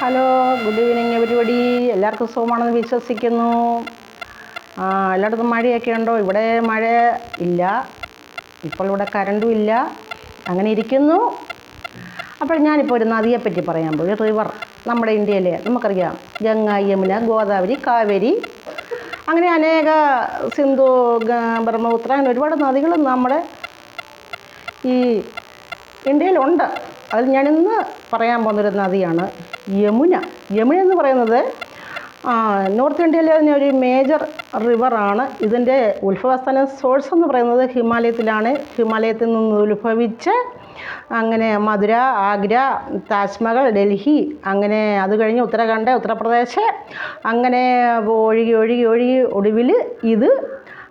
Hello good evening everybody. എല്ലാവർക്കും സുഖമാണെന്ന് വിശ്വസിക്കുന്നു. എല്ലായിടത്തും മഴയൊക്കെ ഉണ്ടോ? ഇവിടെ മഴ ഇല്ല. ഇപ്പോൾ ഇവിടെ കരണ്ടും ഇല്ല. അങ്ങനെ ഇരിക്കുന്നു. അപ്പോൾ ഞാനിപ്പോൾ ഒരു നദിയെപ്പറ്റി പറയാൻ പോയി റിവർ നമ്മുടെ ഇന്ത്യയിലെ നമുക്കറിയാം ഗംഗ യമുന ഗോദാവരി കാവേരി. അങ്ങനെ അനേക സിന്ധു ബ്രഹ്മപുത്ര അങ്ങനെ ഒരുപാട് നദികൾ നമ്മുടെ ഈ ഇന്ത്യയിലുണ്ട്. അതിൽ ഇന്ന് പറയാൻ പോകുന്നൊരു നദിയാണ് യമുന. യമുന എന്ന് പറയുന്നത് നോർത്ത് ഇന്ത്യയിലെ തന്നെ ഒരു മേജർ റിവറാണ് ഇതിന്റെ ഉത്ഭവസ്ഥാന സോഴ്സ് എന്ന് പറയുന്നത് ഹിമാലയത്തിലാണ്. ഹിമാലയത്തിൽ നിന്ന് ഉത്ഭവിച്ച് അങ്ങനെ മധുര ആഗ്ര താജ്മഹൽ ഡൽഹി അങ്ങനെ അത് കഴിഞ്ഞ് ഉത്തരാഖണ്ഡ് ഉത്തർപ്രദേശ് അങ്ങനെ ഒഴുകി ഒഴുകി ഒഴുകി ഒടുവിൽ ഇത്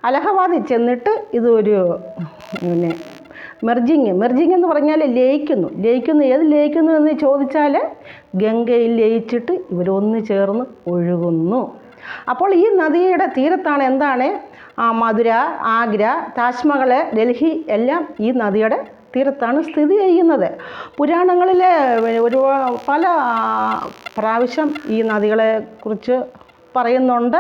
അലഹബാദിൽ ചെന്നിട്ട് ഇതൊരു പിന്നെ മെർജിങ് മെർജിങ് എന്ന് പറഞ്ഞാൽ ലയിക്കുന്നു. ലയിക്കുന്നു ഏത് ലയിക്കുന്നു എന്ന് ചോദിച്ചാൽ ഗംഗയിൽ ലയിച്ചിട്ട് ഇവരൊന്ന് ചേർന്ന് ഒഴുകുന്നു. അപ്പോൾ ഈ നദിയുടെ തീരത്താണ് എന്താണ്? ആ മധുര ആഗ്ര താജ്മഹൽ ഡൽഹി എല്ലാം ഈ നദിയുടെ തീരത്താണ് സ്ഥിതി ചെയ്യുന്നത്. പുരാണങ്ങളിൽ ഒരു പല പ്രാവശ്യം ഈ നദികളെ കുറിച്ച് പറയുന്നുണ്ട്.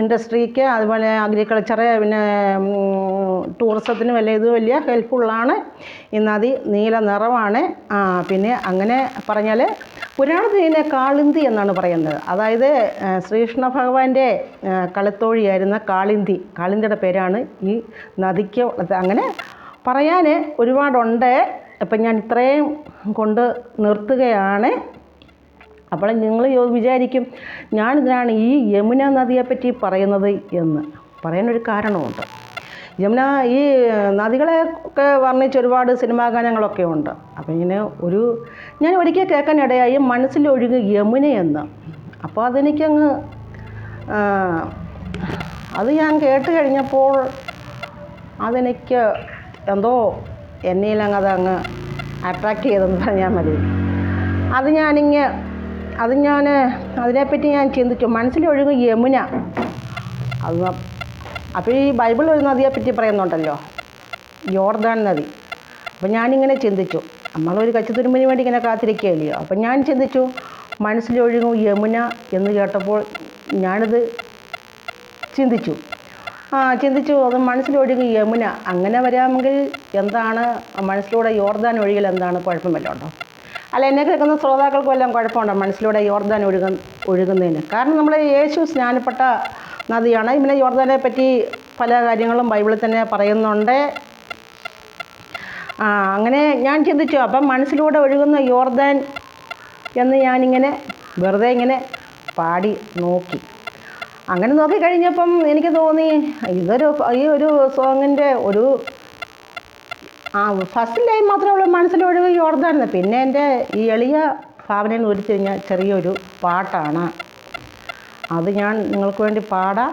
ഇൻഡസ്ട്രിക്ക് അതുപോലെ അഗ്രികൾച്ചറ് പിന്നെ ടൂറിസത്തിനും വലിയ ഇത് വലിയ ഹെൽപ്ഫുള്ളാണ്. ഈ നദി നീല നിറമാണ് പിന്നെ അങ്ങനെ പറഞ്ഞാൽ പുരാണത്തിൽ ഇതിനെ കാളിന്തി എന്നാണ് പറയുന്നത്. അതായത് ശ്രീകൃഷ്ണ ഭഗവാന്റെ കളിത്തോഴിയായിരുന്ന കാളിന്തി കാളിന്തിയുടെ പേരാണ് ഈ നദിക്ക്. അങ്ങനെ പറയാൻ ഒരുപാടുണ്ട്. അപ്പം ഞാൻ ഇത്രയും കൊണ്ട് നിർത്തുകയാണ്. അപ്പോൾ നിങ്ങൾ വിചാരിക്കും ഞാനിതിനാണ് ഈ യമുന നദിയെപ്പറ്റി പറയുന്നത് എന്ന്. പറയാനൊരു കാരണമുണ്ട്. യമുന ഈ നദികളെ ഒക്കെ വർണിച്ച് ഒരുപാട് സിനിമാ ഗാനങ്ങളൊക്കെ ഉണ്ട്. അപ്പോൾ ഇങ്ങനെ ഒരു ഞാൻ ഒരിക്കൽ കേൾക്കാനിടയായി മനസ്സിലൊഴുകി യമുന എന്ന്. അപ്പോൾ അതെനിക്കങ്ങ് അത് ഞാൻ കേട്ട് കഴിഞ്ഞപ്പോൾ അതെനിക്ക് എന്തോ എന്നെയിലങ്ങ് അതങ്ങ് അട്രാക്റ്റ് ചെയ്തെന്ന് പറഞ്ഞാൽ മതി. അത് ഞാനിങ്ങ് അത് ഞാൻ അതിനെപ്പറ്റി ഞാൻ ചിന്തിച്ചു. മനസ്സിലൊഴുകും യമുന. അത് അപ്പോൾ ഈ ബൈബിൾ ഒരു നദിയെപ്പറ്റി പറയുന്നുണ്ടല്ലോ. യോർദാൻ നദി. അപ്പോൾ ഞാനിങ്ങനെ ചിന്തിച്ചു. നമ്മളൊരു കച്ചിത്തുരുമ്പിന് വേണ്ടി ഇങ്ങനെ കാത്തിരിക്കുകയല്ലയോ? അപ്പം ഞാൻ ചിന്തിച്ചു മനസ്സിലൊഴുകും യമുന എന്ന് കേട്ടപ്പോൾ ഞാനിത് ചിന്തിച്ചു. ആ ചിന്തിച്ചു അത് മനസ്സിലൊഴുകി യമുന. അങ്ങനെ വരാമെങ്കിൽ എന്താണ് മനസ്സിലൂടെ യോർദാൻ ഒഴുകിൽ എന്താണ് കുഴപ്പം വല്ലതും ഉണ്ടോ അല്ല എന്നെ കേൾക്കുന്ന ശ്രോതാക്കൾക്കും എല്ലാം കുഴപ്പമുണ്ടോ? മനസ്സിലൂടെ യോർദാൻ ഒഴുക ഒഴുകുന്നതിന്. കാരണം നമ്മൾ യേശു സ്നാനപ്പെട്ട നദിയാണ്. പിന്നെ യോർദാനെ പറ്റി പല കാര്യങ്ങളും ബൈബിളിൽ തന്നെ പറയുന്നുണ്ട്. ആ അങ്ങനെ ഞാൻ ചിന്തിച്ചു അപ്പം മനസ്സിലൂടെ ഒഴുകുന്ന യോർദാൻ എന്ന് ഞാനിങ്ങനെ വെറുതെ ഇങ്ങനെ പാടി നോക്കി. അങ്ങനെ നോക്കിക്കഴിഞ്ഞപ്പം എനിക്ക് തോന്നി ഇതൊരു ഈ ഒരു സോങ്ങിന്റെ ഒരു ആ ഫസ്റ്റ് ലൈൻ മാത്രമേ ഉള്ളൂ. മനസ്സിലൊഴുകി ഓർത്തായിരുന്നു. പിന്നെ എന്റെ ഈ എളിയ ഭാവനയിൽ ഉരുത്തിരിഞ്ഞ ചെറിയൊരു പാട്ടാണ്. അത് ഞാൻ നിങ്ങൾക്ക് വേണ്ടി പാടാം.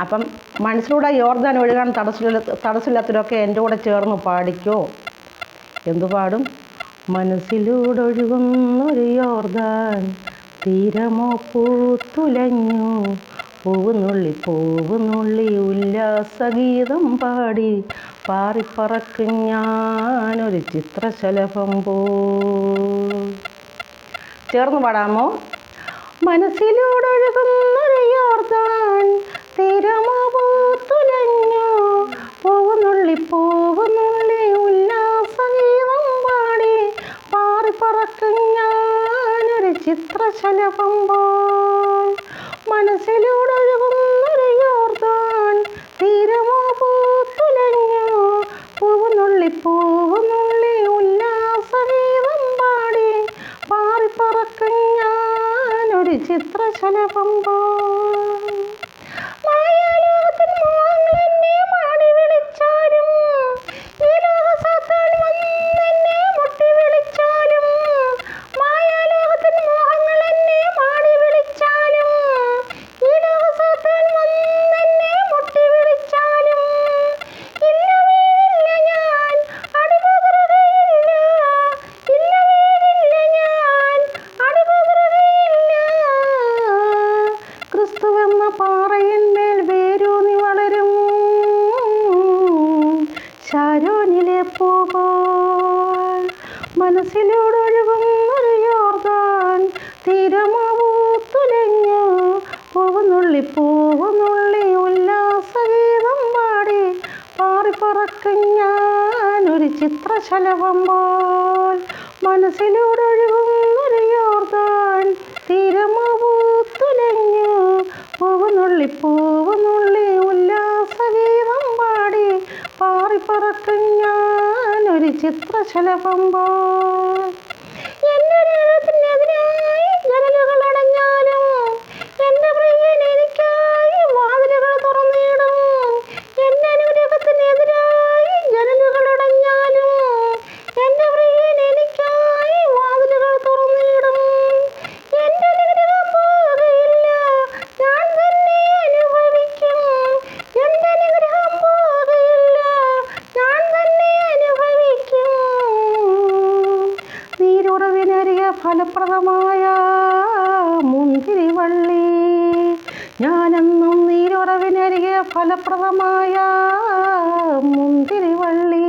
അപ്പം മനസ്സിലൂടെ യോർദാൻ ഒഴുകാൻ തടസ്സമില്ല തടസ്സമില്ലാത്തവരൊക്കെ എന്റെ കൂടെ ചേർന്ന് പാടിക്കോ. എന്തു പാടും? മനസ്സിലൂടെ ഒഴുകുന്നൊരു യോർദാൻ തീരമോ പൂത്തുലഞ്ഞു. പൂവുന്നുള്ളി പൂവുന്നുള്ളി ഉല്ലാസഗീതം പാടി. പാറിപ്പറക്കും ഞാനൊരു ചിത്രശലഭം പോ. ചേർന്ന് പാടാമോ മനസ്സിലൂടെ ഒഴുകുന്നൊരു യോർദാൻ തീരമാവൂത്തുലഞ്ഞു പൂവുന്നുള്ളി പൂവുന്നുള്ളി ഉല്ലാസഗീതം യോർദാൻ തീരമാവൂത്തുലഞ്ഞു പൂവുന്നുള്ളി പൂവുന്നുള്ളി ഉല്ലാസഗീതം പാടി. പാറിപ്പറക്കും ഞാനൊരു ചിത്രശലഭം പാറയിന്മേൽ വേരൂന്നി വളരും. ശാരോനിലെ പൂവ മനസ്സിലൂടെ ഒഴുകുന്നൊരു യോർദാൻ. തീരമാവൂത്തുലഞ്ഞു പോവുന്നുള്ളി പോവുന്നുള്ളി ഉല്ലാസഗീതം പാടി. പാറിപ്പറക്കും ഞാനൊരു ചിത്രശലഭം പോൽ മനസ്സിലൂടെ ഞാനൊരു ഫലപ്രദമായ മുന്തിരിവള്ളി. ഞാനെന്നും നീരുറവിനരികെ ഫലപ്രദമായ മുന്തിരിവള്ളി.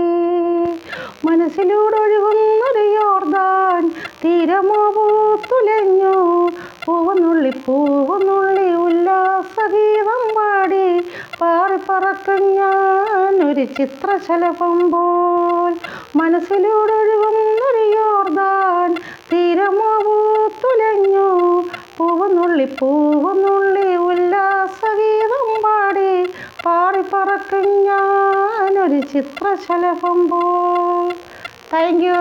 മനസ്സിലൂടെ ഒഴുകുന്നൊരു യോർദാൻ തീരമാവൂത്തുലഞ്ഞു പൂവനുള്ളി പൂവനുള്ളി ഉല്ലാസഗീതം പാടി പാറിപ്പറക്കും ഞാൻ ഒരു ചിത്രശലഭം പോൽ. മനസ്സിലൂടെ ഒഴുകുന്നൊരു യോർദാൻ പൂവനുള്ളി ഉല്ലാസഗീതം പാടി പാറിപ്പറക്കും ഞാൻ ഒരു ചിത്രശലഭം പോ. Thank you